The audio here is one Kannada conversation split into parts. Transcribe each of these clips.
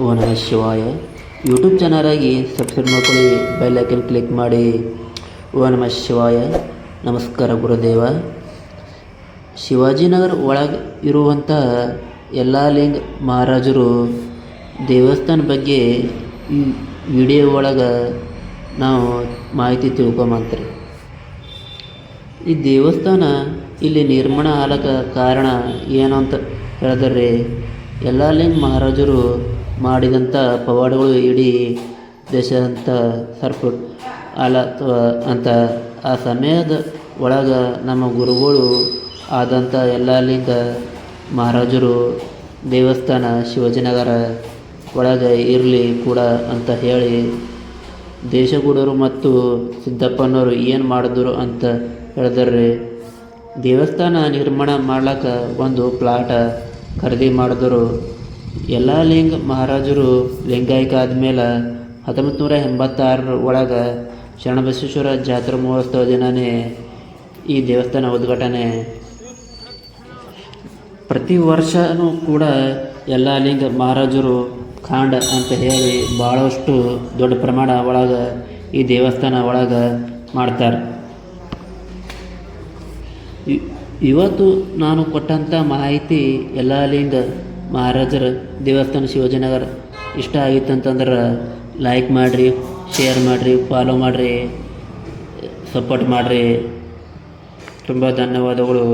ಓ ಶಿವಾಯ. ಯೂಟ್ಯೂಬ್ ಚಾನಲಾಗಿ ಸಬ್ಸ್ಕ್ರೈಬ್ ಮಾಡ್ಕೊಳ್ಳಿ ಬೆಲ್ ಐಕನ್ ಕ್ಲಿಕ್ ಮಾಡಿ. ಓ ಶಿವಾಯ. ನಮಸ್ಕಾರ ಗುರುದೇವ. ಶಿವಾಜಿನಗರ ಒಳಗೆ ಇರುವಂಥ ಯಲ್ಲಾಲಿಂಗ ಮಹಾರಾಜರು ದೇವಸ್ಥಾನ ಬಗ್ಗೆ ವಿಡಿಯೋ ಒಳಗೆ ನಾವು ಮಾಹಿತಿ ತಿಳ್ಕೊಂಬಂತ್ರಿ ಈ ದೇವಸ್ಥಾನ ಇಲ್ಲಿ ನಿರ್ಮಾಣ ಆಲಕ ಕಾರಣ ಏನು ಅಂತ ಹೇಳಿದ್ರೆ ಯಲ್ಲಾಲಿಂಗ ಮಹಾರಾಜರು ಮಾಡಿದಂಥ ಪವಾಡಗಳು ಇಡೀ ದೇಶದಂಥ ಸರ್ಪ ಅಲ ಅಂತ ಆ ಸಮಯದ ಒಳಗೆ ನಮ್ಮ ಗುರುಗಳು ಆದಂಥ ಯಲ್ಲಾಲಿಂಗ ಮಹಾರಾಜರು ದೇವಸ್ಥಾನ ಶಿವಾಜಿನಗರ ಒಳಗೆ ಇರಲಿ ಕೂಡ ಅಂತ ಹೇಳಿ ದೇಶಗೂಡರು ಮತ್ತು ಸಿದ್ದಪ್ಪನವರು ಏನು ಮಾಡಿದ್ರು ಅಂತ ಹೇಳಿದ್ರಿ. ದೇವಸ್ಥಾನ ನಿರ್ಮಾಣ ಮಾಡ್ಲಿಕ್ಕೆ ಒಂದು ಪ್ಲಾಟ ಖರೀದಿ ಮಾಡಿದ್ರು. ಎಲ್ಲ ಲಿಂಗ ಮಹಾರಾಜರು ಲಿಂಗಾಯಕ ಆದಮೇಲೆ ಹತ್ತೊಂಬತ್ತು ನೂರ ಎಂಬತ್ತಾರರ ಒಳಗೆ ಶರಣಬಸವೇಶ್ವರ ಜಾತ್ರಾ ಮಹೋತ್ಸವ ದಿನವೇ ಈ ದೇವಸ್ಥಾನ ಉದ್ಘಾಟನೆ. ಪ್ರತಿ ವರ್ಷವೂ ಕೂಡ ಎಲ್ಲ ಲಿಂಗ ಮಹಾರಾಜರು ಖಾಂಡ ಅಂತ ಹೇಳಿ ಭಾಳಷ್ಟು ದೊಡ್ಡ ಪ್ರಮಾಣ ಒಳಗೆ ಈ ದೇವಸ್ಥಾನ ಒಳಗೆ ಮಾಡ್ತಾರೆ. ಇವತ್ತು ನಾನು ಕೊಟ್ಟಂಥ ಮಾಹಿತಿ ಎಲ್ಲ ಅಲ್ಲಿಂದ ಮಹಾರಾಜರ ದೇವಸ್ಥಾನ ಶಿವಾಜಿನಗರ. ಇಷ್ಟ ಆಗಿತ್ತು ಅಂತಂದ್ರೆ ಲೈಕ್ ಮಾಡಿರಿ ಶೇರ್ ಮಾಡಿರಿ ಫಾಲೋ ಮಾಡಿರಿ ಸಪೋರ್ಟ್ ಮಾಡಿರಿ. ತುಂಬ ಧನ್ಯವಾದಗಳು.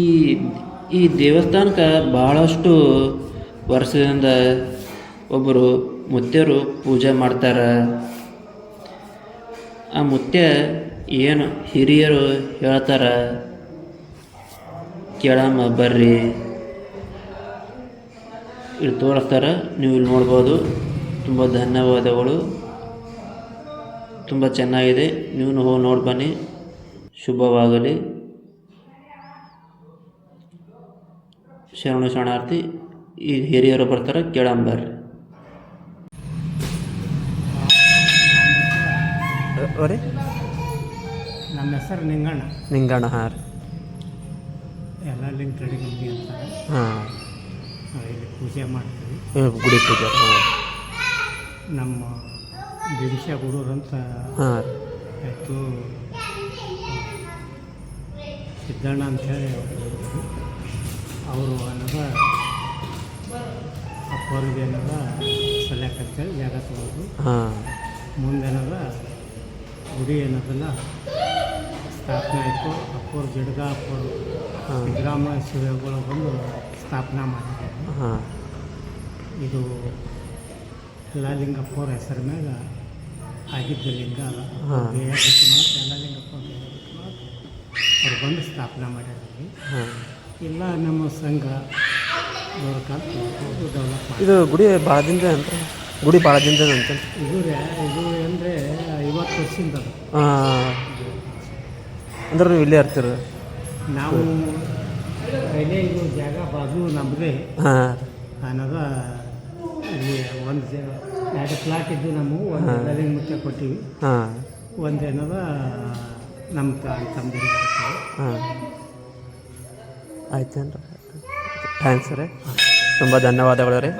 ಈ ಈ ದೇವಸ್ಥಾನಕ್ಕೆ ಭಾಳಷ್ಟು ವರ್ಷದಿಂದ ಒಬ್ಬರು ಮುತ್ತೆಯರು ಪೂಜೆ ಮಾಡ್ತಾರೆ. ಆ ಮುತ್ಯ ಏನು ಹಿರಿಯರು ಹೇಳ್ತಾರೆ, ಕೇಳಮ್ಮ, ಬರ್ರಿ. ಇಲ್ಲಿ ತೋರಿಸ್ತಾರೆ, ನೀವು ಇಲ್ಲಿ ನೋಡ್ಬೋದು. ತುಂಬ ಧನ್ಯವಾದಗಳು. ತುಂಬ ಚೆನ್ನಾಗಿದೆ. ನೀವು ಹೋಗಿ ನೋಡಿ ಬನ್ನಿ. ಶುಭವಾಗಲಿ. ಶರಣ ಶರಣಾರ್ಥಿ, ಈ ಹಿರಿಯರು ಬರ್ತಾರೆ ಕೇಳಂಬರ್ರಿ ಅವರೇ? ನಮ್ಮ ಹೆಸರು ನಿಂಗಣ್ಣ. ನಿಂಗಣ್ಣ ಹಾಂ ರೀ. ಎಲ್ಲ ಲಿಂಕ್ ರೆಡಿ ಕಂಪ್ನಿ ಅಂತಾರೆ. ಹಾಂ. ಇಲ್ಲಿ ಪೂಜೆ ಮಾಡ್ತೀವಿ. ಗುಡಿ ಪೂಜೆ ಹಾಂ. ನಮ್ಮ ಬಿಡಿಶ ಗುಡೂರು ಅಂತ ಹಾಂ ರೀ. ಆಯಿತು ಸಿದ್ದಣ್ಣ ಅಂಥೇಳಿ ಅವರು ಅನ್ನೋದ ಅಪ್ಪವ್ರಿಗೆ ಏನದ ಸಲ್ಯಾಕಂತೇಳಿ ಜಾಗ ತಗೋದು ಹಾಂ. ಮುಂದೆ ಏನದ ಗುಡಿ ಏನದಲ್ಲ? ಸ್ಥಾಪನೆ ಆಯಿತು. ಅಪ್ಪೋರು ಜಡ್ಗ ಅಪ್ಪೋರು ಗ್ರಾಮ ಸೇವೆಗಳು ಶಿವಗಳು ಬಂದು ಸ್ಥಾಪನೆ ಮಾಡಿದ್ದಾರೆ ಹಾಂ. ಇದು ಯಲ್ಲಾಲಿಂಗಪ್ಪ ಅವ್ರ ಹೆಸರ ಮ್ಯಾಗ ಆಗಿದ್ದ ಲಿಂಗ. ಯಲ್ಲಾಲಿಂಗಪ್ಪ ಅವ್ರ ಬಂದು ಸ್ಥಾಪನೆ ಮಾಡ್ಯಾರ ಇಲ್ಲಿ. ನಮ್ಮ ಸಂಘ ಡೆವಲಪ್ ಇದು ಗುಡಿ ಭಾಳ ದಿನದ ಅಂತ ಗುಡಿ ಭಾಳ ದಿನದ ಅಂತ ಇದು ಇದು ಅಂದರೆ ಹಾಂ ಅಂದ್ರೆ ನೀವು ಇಲ್ಲೇ ಇರ್ತೀರ? ನಾವು ಪೈಲೆ ಇದು ಜಾಗ ಬಾಜು ನಮ್ಮದೇ ಹಾಂ. ಅನ್ನೋದ ಇಲ್ಲಿ ಒಂದು ಎರಡು ಪ್ಲಾಟ್ ಇದ್ದು ನಮ್ಮ ಒಂದು ಮುಖ್ಯ ಕೊಟ್ಟಿವಿ. ಹಾಂ. ಏನದ ನಮ್ಮ ತಂದೆ ಹಾಂ. ಆಯ್ತೇನು ರೀ ಥ್ಯಾಂಕ್ಸ್ ರೀ. ತುಂಬ ಧನ್ಯವಾದಗಳು ರೀ.